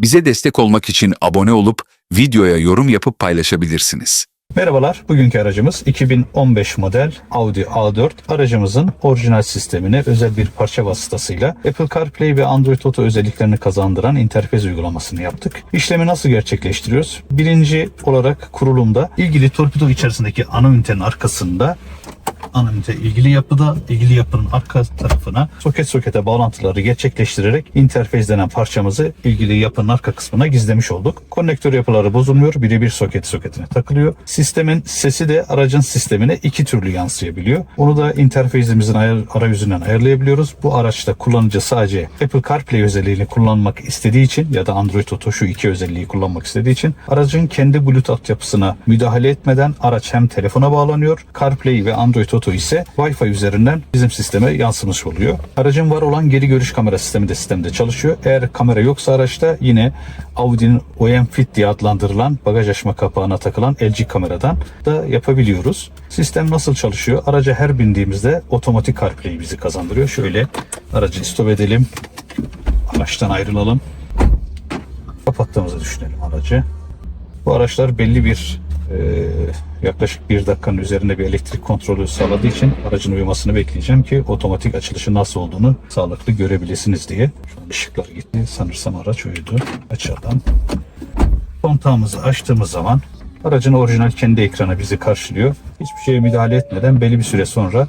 Bize destek olmak için abone olup videoya yorum yapıp paylaşabilirsiniz. Merhabalar, bugünkü aracımız 2015 model Audi A4. Aracımızın orijinal sistemine özel bir parça vasıtasıyla Apple CarPlay ve Android Auto özelliklerini kazandıran interfez uygulamasını yaptık. İşlemi nasıl gerçekleştiriyoruz? Birinci olarak kurulumda ilgili torpido içerisindeki ana ünitenin arkasında ana ünite ilgili yapıda, ilgili yapının arka tarafına soket sokete bağlantıları gerçekleştirerek interfez denen parçamızı ilgili yapının arka kısmına gizlemiş olduk. Konnektör yapıları bozulmuyor. Birebir soket soketine takılıyor. Sistemin sesi de aracın sistemine iki türlü yansıyabiliyor. Onu da interfezimizin ayar, arayüzünden ayarlayabiliyoruz. Bu araçta kullanıcı sadece Apple CarPlay özelliğini kullanmak istediği için ya da Android Auto şu iki özelliği kullanmak istediği için aracın kendi Bluetooth altyapısına müdahale etmeden araç hem telefona bağlanıyor. CarPlay ve Android Auto ise Wi-Fi üzerinden bizim sisteme yansımış oluyor. Aracın var olan geri görüş kamera sistemi de sistemde çalışıyor. Eğer kamera yoksa araçta yine Audi'nin OEM Fit diye adlandırılan bagaj açma kapağına takılan LG kameradan da yapabiliyoruz. Sistem nasıl çalışıyor? Araca her bindiğimizde otomatik CarPlay bizi kazandırıyor. Şöyle aracı stop edelim. Araçtan ayrılalım. Kapattığımızı düşünelim aracı. Bu araçlar belli bir e, yaklaşık bir dakikanın üzerinde bir elektrik kontrolü sağladığı için aracın uyumasını bekleyeceğim ki otomatik açılışı nasıl olduğunu sağlıklı görebilirsiniz diye. Şu an ışıklar gitti. Sanırsam araç uyudu. Açalım. Kontağımızı açtığımız zaman aracın orijinal kendi ekranı bizi karşılıyor. Hiçbir şeye müdahale etmeden belli bir süre sonra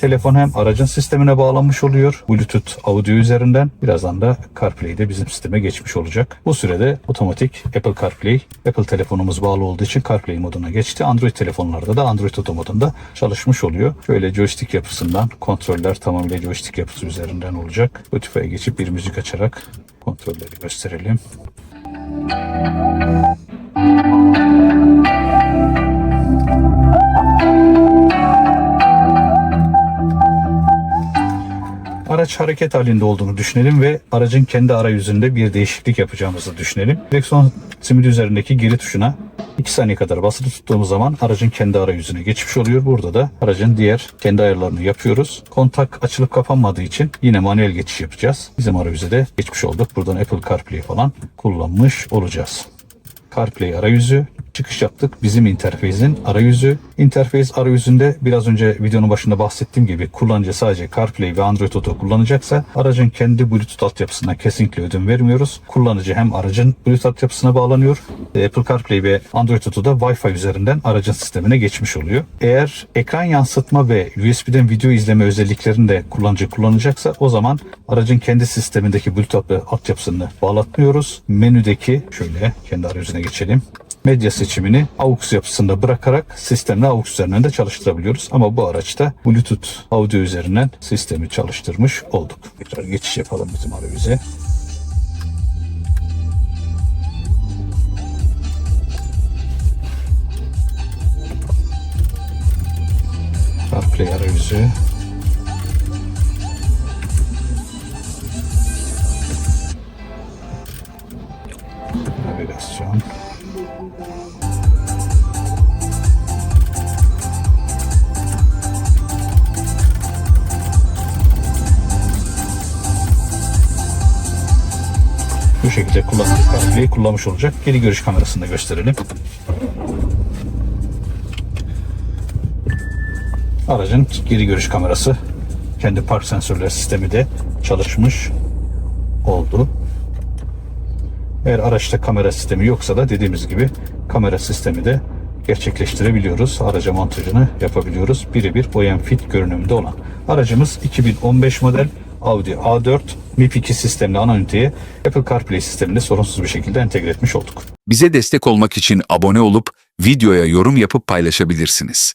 telefon hem aracın sistemine bağlanmış oluyor. Bluetooth audio üzerinden. Birazdan da CarPlay de bizim sisteme geçmiş olacak. Bu sürede otomatik Apple CarPlay, Apple telefonumuz bağlı olduğu için CarPlay moduna geçti. Android telefonlarda da Android Auto modunda çalışmış oluyor. Şöyle joystick yapısından kontroller tamamıyla joystick yapısı üzerinden olacak. Spotify'a geçip bir müzik açarak kontrolleri gösterelim. Araç hareket halinde olduğunu düşünelim ve aracın kendi arayüzünde bir değişiklik yapacağımızı düşünelim. Direksiyon simidi üzerindeki geri tuşuna 2 saniye kadar basılı tuttuğumuz zaman aracın kendi arayüzüne geçmiş oluyor. Burada da aracın diğer kendi ayarlarını yapıyoruz. Kontak açılıp kapanmadığı için yine manuel geçiş yapacağız. Bizim arayüze de geçmiş olduk. Buradan Apple CarPlay falan kullanmış olacağız. CarPlay arayüzü çıkış yaptık. Bizim interfeyzin arayüzü. Interfeyz arayüzünde biraz önce videonun başında bahsettiğim gibi kullanıcı sadece CarPlay ve Android Auto kullanacaksa aracın kendi Bluetooth altyapısına kesinlikle ödün vermiyoruz. Kullanıcı hem aracın Bluetooth altyapısına bağlanıyor. e, Apple CarPlay ve Android Auto da Wi-Fi üzerinden aracın sistemine geçmiş oluyor. Eğer ekran yansıtma ve USB'den video izleme özelliklerini de kullanıcı kullanacaksa o zaman aracın kendi sistemindeki Bluetooth altyapısını bağlatmıyoruz. Menüdeki şöyle kendi arayüzüne geçelim medya seçimini AUX yapısında bırakarak sistemle AUX üzerinden de çalıştırabiliyoruz. Ama bu araçta Bluetooth audio üzerinden sistemi çalıştırmış olduk. Tekrar geçiş yapalım bizim arayüze. CarPlay arayüzü. Navigasyon. Bu şekilde kullandık. CarPlay'i kullanmış olacak. Geri görüş kamerasını da gösterelim. Aracın geri görüş kamerası kendi park sensörler sistemi de çalışmış oldu. Eğer araçta kamera sistemi yoksa da dediğimiz gibi kamera sistemi de gerçekleştirebiliyoruz. Araca montajını yapabiliyoruz. Birebir OEM Fit görünümünde olan. Aracımız 2015 model Audi A4 MIP2 sistemli ana üniteye Apple CarPlay sistemini sorunsuz bir şekilde entegre etmiş olduk. Bize destek olmak için abone olup videoya yorum yapıp paylaşabilirsiniz.